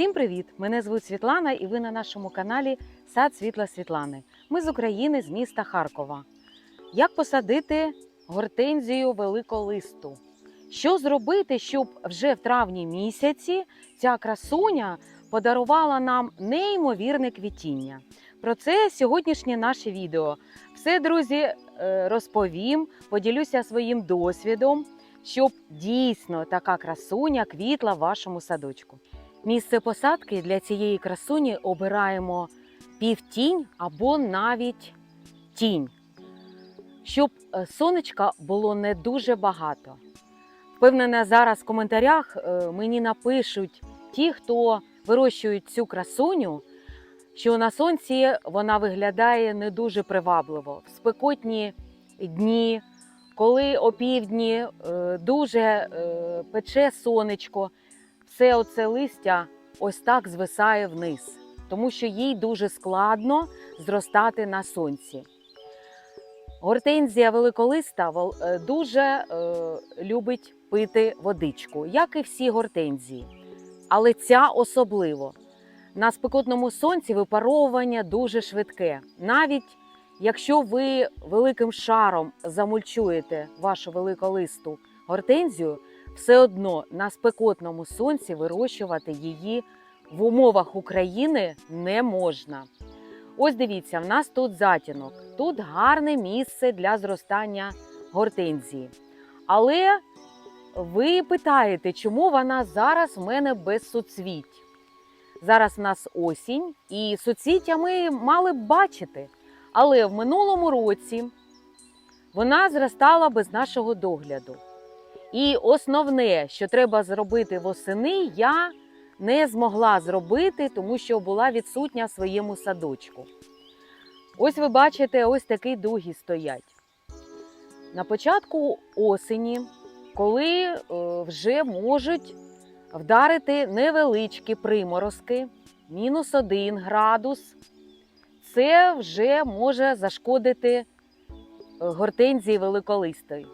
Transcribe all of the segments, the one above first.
Всім привіт! Мене звуть Світлана, і ви на нашому каналі Сад Світла Світлани. Ми з України, з міста Харкова. Як посадити гортензію великолисту? Що зробити, щоб вже в травні місяці ця красуня подарувала нам неймовірне квітіння? Про це сьогоднішнє наше відео. Все, друзі, е, розповім, поділюся своїм досвідом, щоб дійсно така красуня квітла в вашому садочку. Місце посадки для цієї красуні обираємо півтінь або навіть тінь, щоб е, сонечка було не дуже багато. Впевнена, зараз в коментарях е, мені напишуть ті, хто вирощують цю красуню, що на сонці вона виглядає не дуже привабливо. В спекотні дні, коли опівдні е, дуже пече сонечко, все оце листя ось так звисає вниз, тому що їй дуже складно зростати на сонці. Гортензія великолиста е, дуже е, любить пити водичку, як і всі гортензії. Але ця особливо. На спекотному сонці випаровування дуже швидке. Навіть якщо ви великим шаром замульчуєте вашу великолисту гортензію, все одно на спекотному сонці вирощувати її в умовах України не можна. Ось дивіться, в нас тут затінок, тут гарне місце для зростання гортензії. Але ви питаєте, чому вона зараз в мене без суцвіть? Зараз в нас осінь, і суцвіття ми мали б бачити. Але в минулому році вона зростала без нашого догляду. І основне, що треба зробити восени, я не змогла зробити, тому що була відсутня в своєму садочку. Ось ви бачите, ось такі дуги стоять. На початку осені, коли е, вже можуть вдарити невеличкі приморозки, мінус 1 градус, це вже може зашкодити е, гортензії великолистої.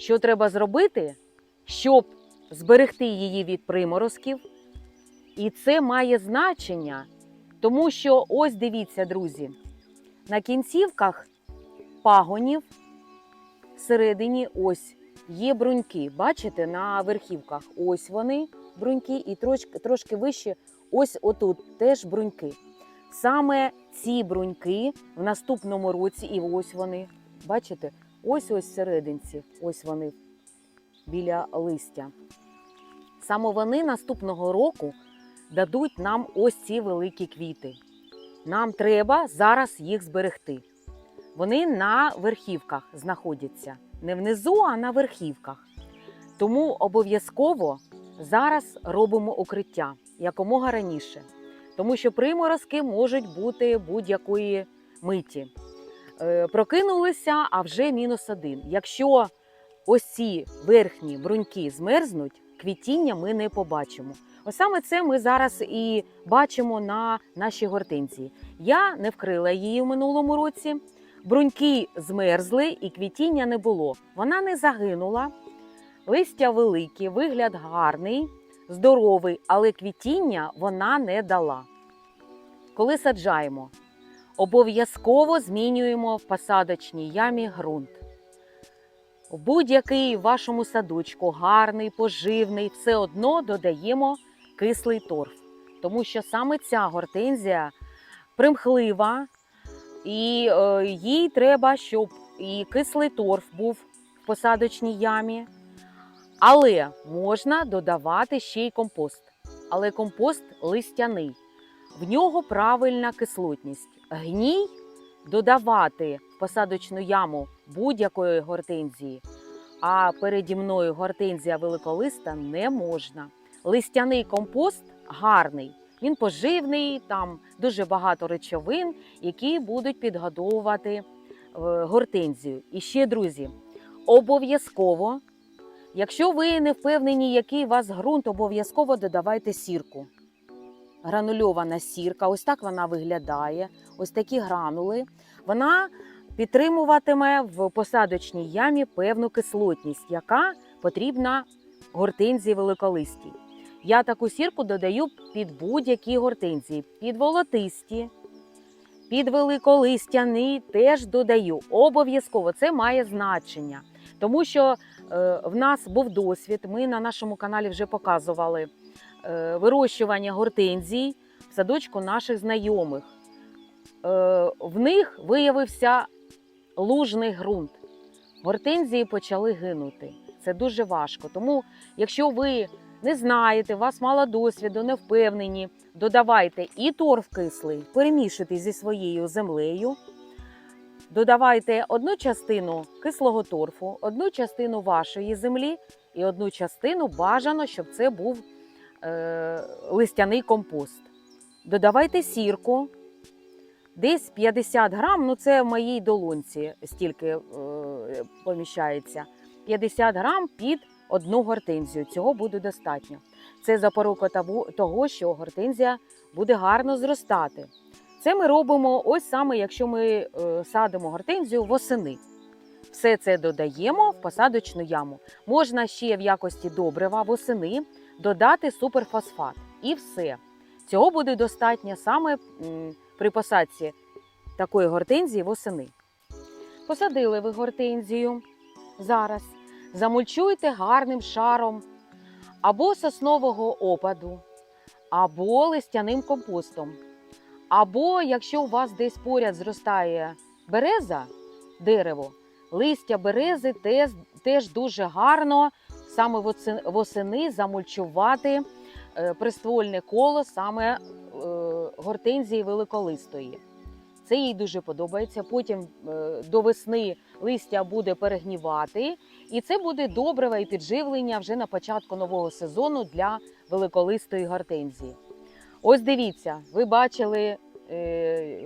Що треба зробити, щоб зберегти її від приморозків? І це має значення, тому що ось дивіться, друзі, на кінцівках пагонів всередині ось є бруньки. Бачите, на верхівках ось вони бруньки, і трошки, трошки вище, ось отут теж бруньки. Саме ці бруньки в наступному році, і ось вони, бачите, ось ось серединці, ось вони біля листя. Саме вони наступного року дадуть нам ось ці великі квіти. Нам треба зараз їх зберегти. Вони на верхівках знаходяться. Не внизу, а на верхівках. Тому обов'язково зараз робимо укриття якомога раніше. Тому що приморозки можуть бути будь-якої миті. Е, прокинулися, а вже мінус один. Якщо ось ці верхні бруньки змерзнуть, квітіння ми не побачимо. Ось саме це ми зараз і бачимо на нашій гортензії. Я не вкрила її в минулому році. Бруньки змерзли і квітіння не було. Вона не загинула. Листя великі, вигляд гарний, здоровий, але квітіння вона не дала. Коли саджаємо, обов'язково змінюємо в посадочній ямі ґрунт. Будь-який в вашому садочку гарний, поживний, все одно додаємо кислий торф, тому що саме ця гортензія примхлива, і е, їй треба, щоб і кислий торф був в посадочній ямі. Але можна додавати ще й компост. Але компост листяний. В нього правильна кислотність. Гній додавати в посадочну яму будь-якої гортензії, а переді мною гортензія великолиста не можна. Листяний компост гарний, він поживний, там дуже багато речовин, які будуть підгодовувати е, гортензію. І ще, друзі, обов'язково, якщо ви не впевнені, який у вас ґрунт, обов'язково додавайте сірку. Гранульована сірка, ось так вона виглядає, ось такі гранули. Вона підтримуватиме в посадочній ямі певну кислотність, яка потрібна гортензії великолистій. Я таку сірку додаю під будь-які гортензії, під волотисті, під великолистяний теж додаю. Обов'язково це має значення. Тому що е, в нас був досвід, ми на нашому каналі вже показували вирощування гортензій в садочку наших знайомих. Е, в них виявився лужний ґрунт. Гортензії почали гинути. Це дуже важко. Тому, якщо ви не знаєте, у вас мало досвіду, не впевнені, додавайте і торф кислий, перемішуйте зі своєю землею. Додавайте одну частину кислого торфу, одну частину вашої землі і одну частину бажано, щоб це був е, листяний компост. Додавайте сірку, десь 50 грам, ну це в моїй долонці стільки е, поміщається. 50 грам під одну гортензію. Цього буде достатньо. Це запорука того- того, що гортензія буде гарно зростати. Це ми робимо ось саме, якщо ми е, садимо гортензію восени. Все це додаємо в посадочну яму. Можна ще в якості добрива восени додати суперфосфат. І все. Цього буде достатньо саме при посадці такої гортензії восени. Посадили ви гортензію зараз. Замульчуйте гарним шаром або соснового опаду, або листяним компостом. Або якщо у вас десь поряд зростає береза, дерево, листя берези теж, теж дуже гарно саме восени замульчувати е, приствольне коло саме е, гортензії великолистої. Це їй дуже подобається. Потім е, до весни листя буде перегнівати, і це буде добриве і підживлення вже на початку нового сезону для великолистої гортензії. Ось дивіться, ви бачили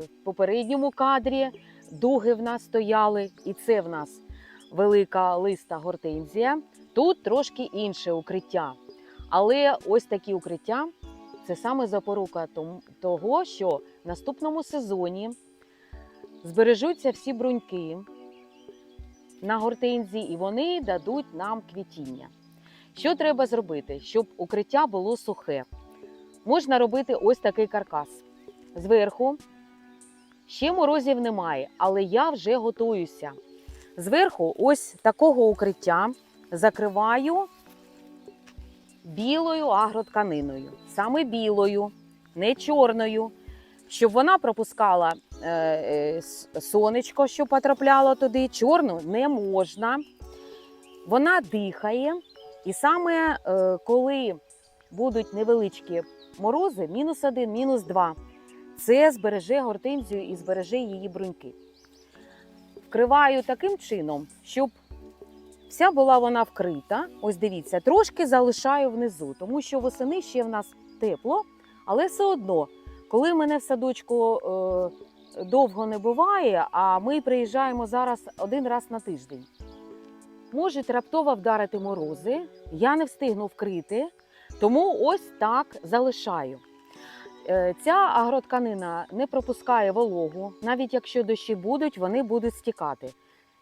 в попередньому кадрі дуги в нас стояли, і це в нас велика листа гортензія. Тут трошки інше укриття. Але ось такі укриття це саме запорука того, що в наступному сезоні збережуться всі бруньки на гортензії, і вони дадуть нам квітіння. Що треба зробити, щоб укриття було сухе? Можна робити ось такий каркас. Зверху ще морозів немає, але я вже готуюся. Зверху, ось такого укриття закриваю білою агротканиною, саме білою, не чорною, щоб вона пропускала е, е, сонечко, що потрапляло туди. Чорну не можна. Вона дихає, і саме е, коли будуть невеличкі морози, мінус один, мінус два, це збереже гортензію і збереже її бруньки. Вкриваю таким чином, щоб вся була вона вкрита. Ось дивіться, трошки залишаю внизу, тому що восени ще в нас тепло, але все одно, коли мене в садочку е, довго не буває, а ми приїжджаємо зараз один раз на тиждень. Можуть раптово вдарити морози, я не встигну вкрити, тому ось так залишаю. Е, Ця агротканина не пропускає вологу, навіть якщо дощі будуть, вони будуть стікати.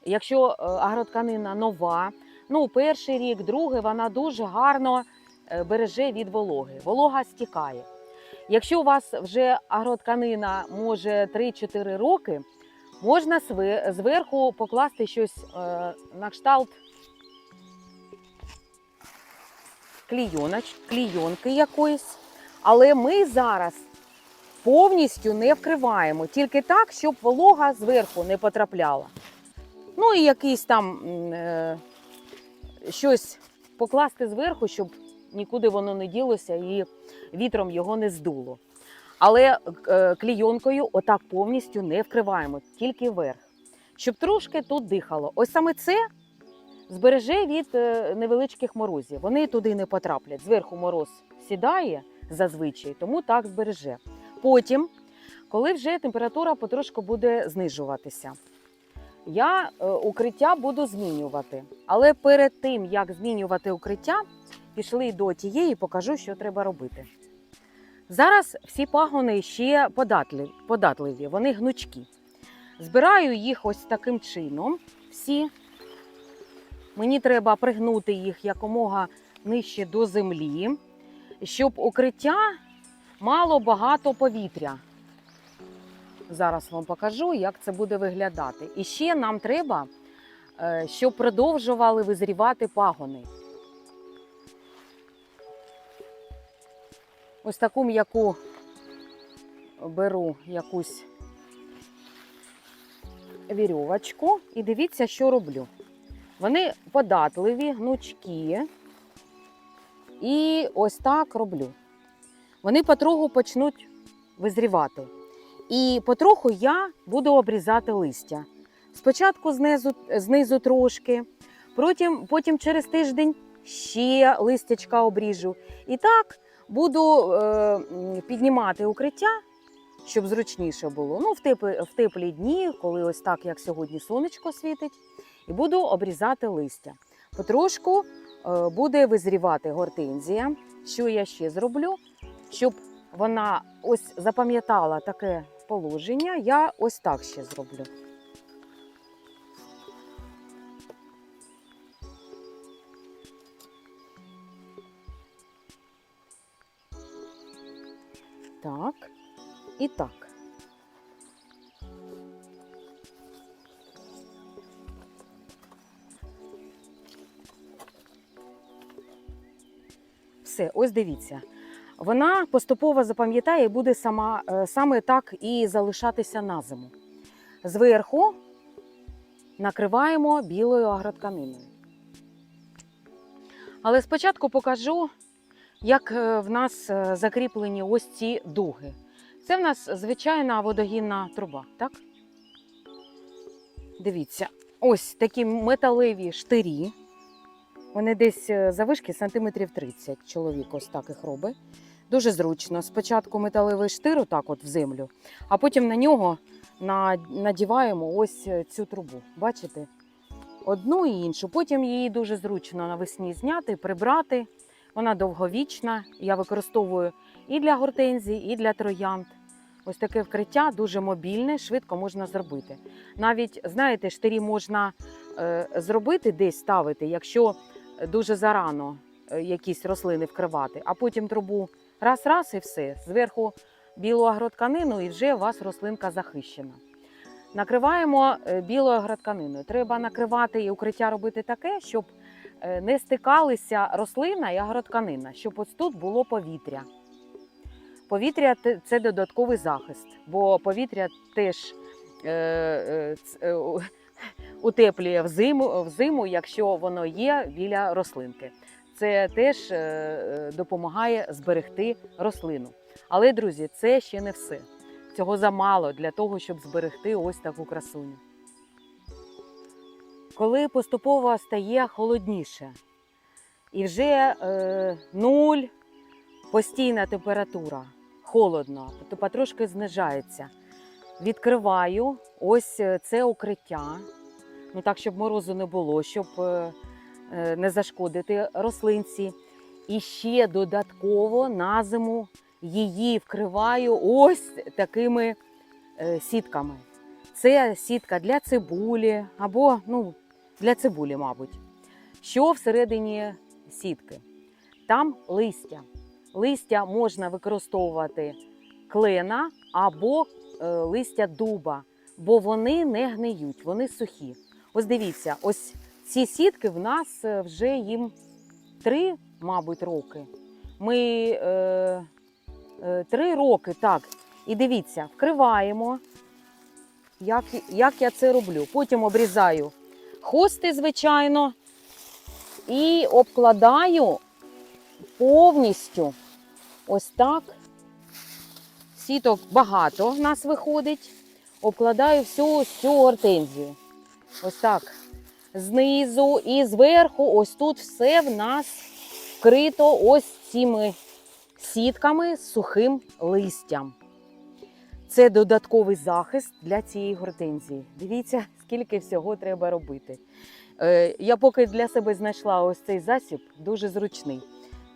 Якщо е, агротканина нова, ну перший рік, другий, вона дуже гарно е, береже від вологи. Волога стікає. Якщо у вас вже агротканина може 3-4 роки, можна зверху покласти щось е, на кшталт клійонки якоїсь. Але ми зараз повністю не вкриваємо, тільки так, щоб волога зверху не потрапляла. Ну і якийсь там е, щось покласти зверху, щоб нікуди воно не ділося і вітром його не здуло. Але е, клійонкою отак повністю не вкриваємо, тільки верх. Щоб трошки тут дихало. Ось саме це збереже від е, невеличких морозів. Вони туди не потраплять. Зверху мороз сідає зазвичай, тому так збереже. Потім, коли вже температура потрошку буде знижуватися, я е, укриття буду змінювати. Але перед тим, як змінювати укриття, пішли до тієї, і покажу, що треба робити. Зараз всі пагони ще податливі, податливі вони гнучкі. Збираю їх ось таким чином. Всі. Мені треба пригнути їх якомога нижче до землі. щоб укриття мало багато повітря. Зараз вам покажу, як це буде виглядати. І ще нам треба, е, щоб продовжували визрівати пагони. Ось таку м'яку беру якусь вірьовочку і дивіться, що роблю. Вони податливі, гнучкі. І ось так роблю. Вони потроху почнуть визрівати. І потроху я буду обрізати листя. Спочатку знизу, знизу трошки, потім, потім через тиждень ще листячка обріжу. І так буду е, піднімати укриття, щоб зручніше було. Ну, в теплі, в теплі дні, коли ось так, як сьогодні, сонечко світить, і буду обрізати листя. Потрошку е, буде визрівати гортензія. Що я ще зроблю? Щоб вона ось запам'ятала таке положення, я ось так ще зроблю. Так, і так. Все, ось дивіться. Вона поступово запам'ятає і буде сама, е, саме так і залишатися на зиму. Зверху накриваємо білою агротканиною. Але спочатку покажу, як е, в нас е, закріплені ось ці дуги. Це в нас звичайна водогінна труба, так? Дивіться, ось такі металеві штирі. Вони десь завишки сантиметрів 30. Чоловік ось так їх робить. Дуже зручно. Спочатку металевий штир отак от в землю, а потім на нього надіваємо ось е, цю трубу. Бачите? Одну і іншу. Потім її дуже зручно навесні зняти, прибрати. Вона довговічна. Я використовую і для гортензій, і для троянд. Ось таке вкриття дуже мобільне, швидко можна зробити. Навіть, знаєте, штирі можна е, зробити десь ставити, якщо дуже зарано е, якісь рослини вкривати, а потім трубу раз-раз і все. Зверху білу агротканину і вже у вас рослинка захищена. Накриваємо е, білою агротканиною. Треба накривати і укриття робити таке, щоб е, не стикалися рослина і агротканина, щоб ось тут було повітря. Повітря це додатковий захист, бо повітря теж е, е, е, утеплює взиму, взиму, якщо воно є біля рослинки. Це теж е, е, допомагає зберегти рослину. Але, друзі, це ще не все. Цього замало для того, щоб зберегти ось таку красуню. Коли поступово стає холодніше, і вже е, нуль, постійна температура, холодно, тобто потрошки знижається. Відкриваю ось е, це укриття, ну так, щоб морозу не було, щоб не зашкодити рослинці. І ще додатково на зиму її вкриваю ось такими е, сітками. Це сітка для цибулі або ну, для цибулі, мабуть. Що всередині сітки? Там листя. Листя можна використовувати клена або е, листя дуба, бо вони не гниють, вони сухі. Ось дивіться, ось ці сітки в нас е, вже їм три, мабуть, роки. Ми е, е, три роки, так. І дивіться, вкриваємо, як, як я це роблю. Потім обрізаю хости, звичайно, і обкладаю повністю ось так. Сіток багато в нас виходить. Обкладаю всю ось цю гортензію. Ось так. Знизу і зверху, ось тут все в нас вкрито ось цими сітками з сухим листям. Це додатковий захист для цієї гортензії. Дивіться, скільки всього треба робити. Е, я поки для себе знайшла ось цей засіб, дуже зручний.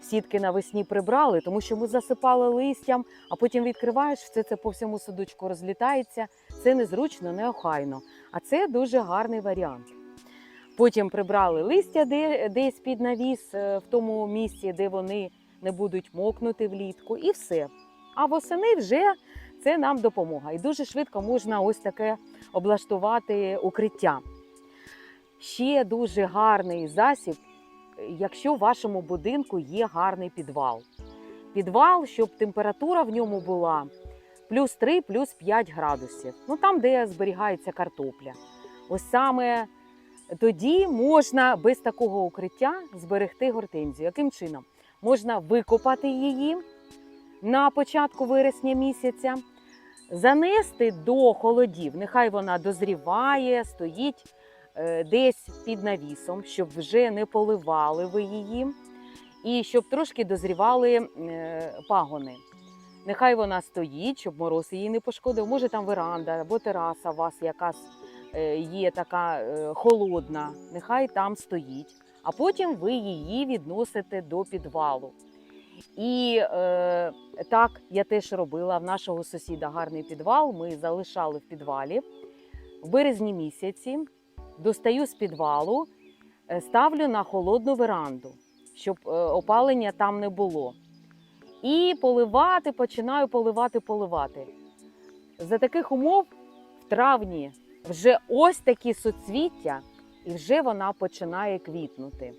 Сітки навесні прибрали, тому що ми засипали листям, а потім відкриваєш, все це по всьому садочку розлітається. Це незручно, неохайно. А це дуже гарний варіант. Потім прибрали листя десь під навіс, е, в тому місці, де вони не будуть мокнути влітку, і все. А восени вже це нам допомога. І дуже швидко можна ось таке облаштувати укриття. Ще дуже гарний засіб, якщо в вашому будинку є гарний підвал. Підвал, щоб температура в ньому була плюс 3, плюс 5 градусів. Ну там, де зберігається картопля. Ось саме тоді можна без такого укриття зберегти гортензію. Яким чином? Можна викопати її на початку вересня місяця, занести до холодів. Нехай вона дозріває, стоїть е, десь під навісом, щоб вже не поливали ви її, і щоб трошки дозрівали е, пагони. Нехай вона стоїть, щоб мороз її не пошкодив. Може там веранда або тераса у вас якась є така е, холодна, нехай там стоїть. А потім ви її відносите до підвалу. І е, так я теж робила в нашого сусіда гарний підвал. Ми залишали в підвалі. В березні місяці достаю з підвалу, е, ставлю на холодну веранду, щоб е, опалення там не було. І поливати, починаю поливати, поливати. За таких умов в травні вже ось такі суцвіття, і вже вона починає квітнути.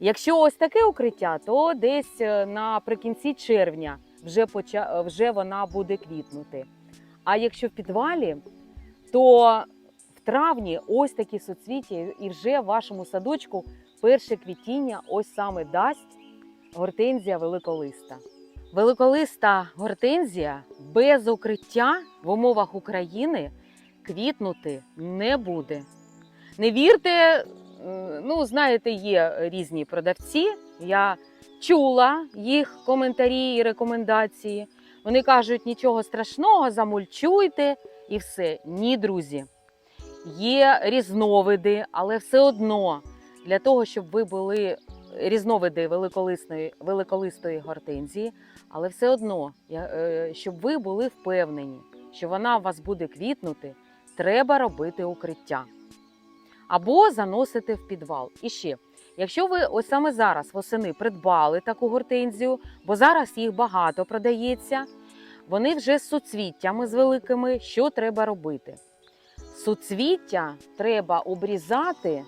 Якщо ось таке укриття, то десь е, наприкінці червня вже, поча... вже вона буде квітнути. А якщо в підвалі, то в травні ось такі суцвіття, і вже в вашому садочку перше квітіння ось саме дасть гортензія великолиста. Великолиста гортензія без укриття в умовах України квітнути не буде. Не вірте, ну знаєте, є різні продавці. Я чула їх коментарі і рекомендації. Вони кажуть, нічого страшного, замульчуйте і все. Ні, друзі. Є різновиди, але все одно для того, щоб ви були різновиди великолисної, великолистої гортензії, але все одно, е, щоб ви були впевнені, що вона у вас буде квітнути, треба робити укриття або заносити в підвал. І ще, якщо ви ось саме зараз восени придбали таку гортензію, бо зараз їх багато продається, вони вже з суцвіттями з великими, що треба робити? Суцвіття треба обрізати.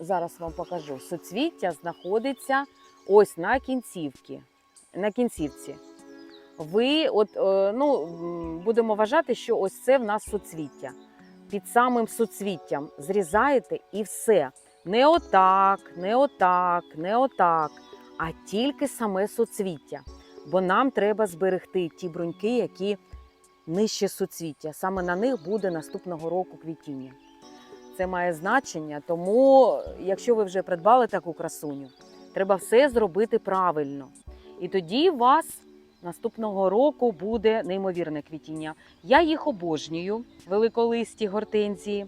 Зараз вам покажу. Суцвіття знаходиться ось на кінцівці. На кінцівці. Ви, от, е, ну, будемо вважати, що ось це в нас суцвіття. Під самим суцвіттям зрізаєте і все. Не отак, не отак, не отак, а тільки саме суцвіття. Бо нам треба зберегти ті бруньки, які нижче суцвіття. Саме на них буде наступного року квітіння. Це має значення, тому якщо ви вже придбали таку красуню, треба все зробити правильно. І тоді вас наступного року буде неймовірне квітіння. Я їх обожнюю, великолисті гортензії.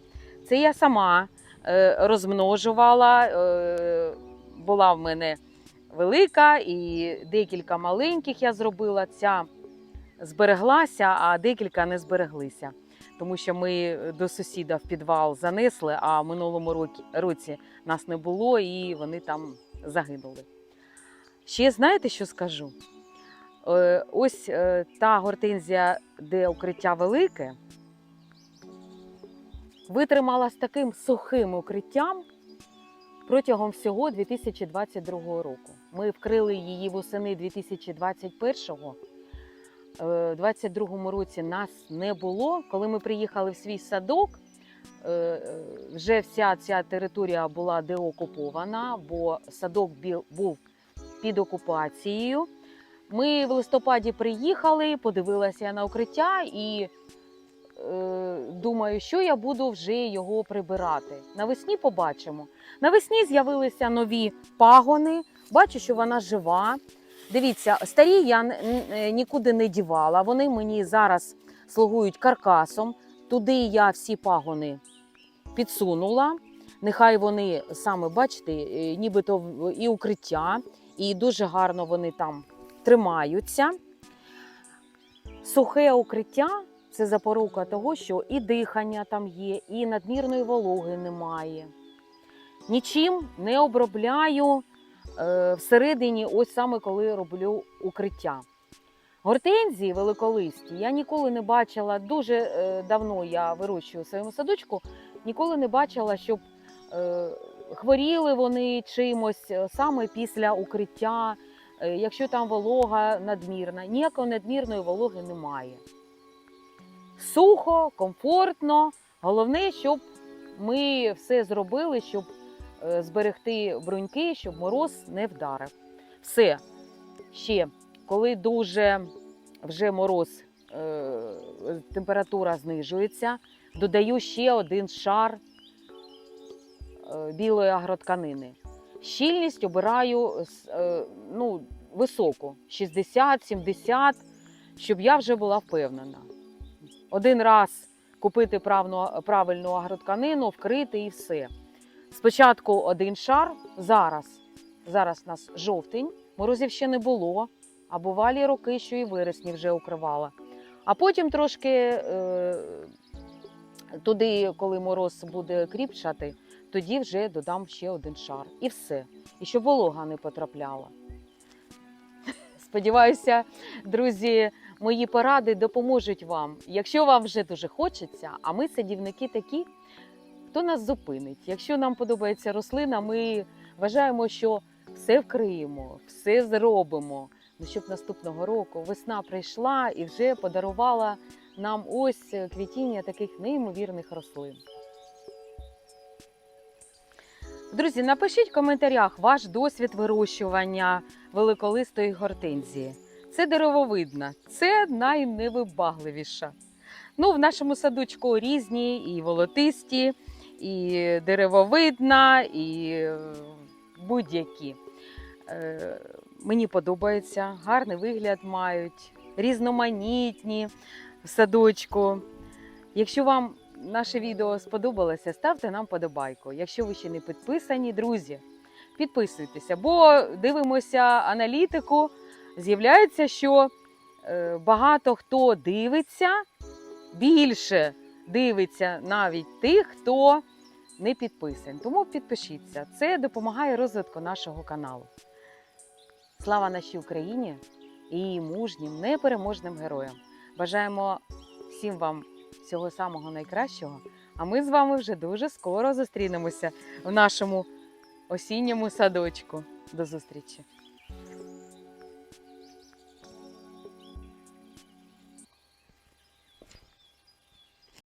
Це я сама е, розмножувала. Е, була в мене велика і декілька маленьких я зробила. Ця збереглася, а декілька не збереглися. Тому що ми до сусіда в підвал занесли, а в минулому році, нас не було і вони там загинули. Ще знаєте, що скажу? Е, Ось е, та гортензія, де укриття велике, витримала з таким сухим укриттям протягом всього 2022 року. Ми вкрили її восени 2021-го. Е, У 22-му році нас не було. Коли ми приїхали в свій садок, е, вже вся ця територія була деокупована, бо садок був під окупацією. Ми в листопаді приїхали, подивилася я на укриття і е, думаю, що я буду вже його прибирати. Навесні побачимо. Навесні з'явилися нові пагони. Бачу, що вона жива. Дивіться, старі я н- нікуди не дівала. Вони мені зараз слугують каркасом. Туди я всі пагони підсунула. Нехай вони саме бачите, е, нібито і укриття, і дуже гарно вони там тримаються. Сухе укриття це запорука того, що і дихання там є, і надмірної вологи немає. Нічим не обробляю е, всередині, ось саме коли роблю укриття. Гортензії великолисті я ніколи не бачила, дуже е, давно я вирощую в своєму садочку, ніколи не бачила, щоб е, хворіли вони чимось е, саме після укриття, якщо там волога надмірна. Ніякої надмірної вологи немає. Сухо, комфортно. Головне, щоб ми все зробили, щоб е, зберегти бруньки, щоб мороз не вдарив. Все. Ще, коли дуже вже мороз, е, температура знижується, додаю ще один шар е, білої агротканини. Щільність обираю е, ну, високу 60-70, щоб я вже була впевнена. Один раз купити правну, правильну агротканину, вкрити і все. Спочатку один шар, зараз, зараз у нас жовтень, морозів ще не було, а бувалі роки, що і вересні вже укривала. А потім трошки е, туди, коли мороз буде кріпчати, тоді вже додам ще один шар. І все. І щоб волога не потрапляла. Сподіваюся, друзі, мої поради допоможуть вам. Якщо вам вже дуже хочеться, а ми садівники такі, хто нас зупинить? Якщо нам подобається рослина, ми вважаємо, що все вкриємо, все зробимо. Ну, щоб наступного року весна прийшла і вже подарувала нам ось квітіння таких неймовірних рослин. Друзі, напишіть в коментарях ваш досвід вирощування великолистої гортензії. Це деревовидна, це найневибагливіша. Ну, в нашому садочку різні і волотисті, і деревовидна, і е, будь-які. Е, Мені подобається, гарний вигляд мають, різноманітні в садочку. Якщо вам наше відео сподобалося, ставте нам подобайку. Якщо ви ще не підписані, друзі, підписуйтеся, бо дивимося аналітику. З'являється, що е, багато хто дивиться, більше дивиться навіть тих, хто не підписаний. Тому підпишіться. Це допомагає розвитку нашого каналу. Слава нашій Україні і мужнім, непереможним героям. Бажаємо всім вам всього самого найкращого. А ми з вами вже дуже скоро зустрінемося в нашому осінньому садочку. До зустрічі!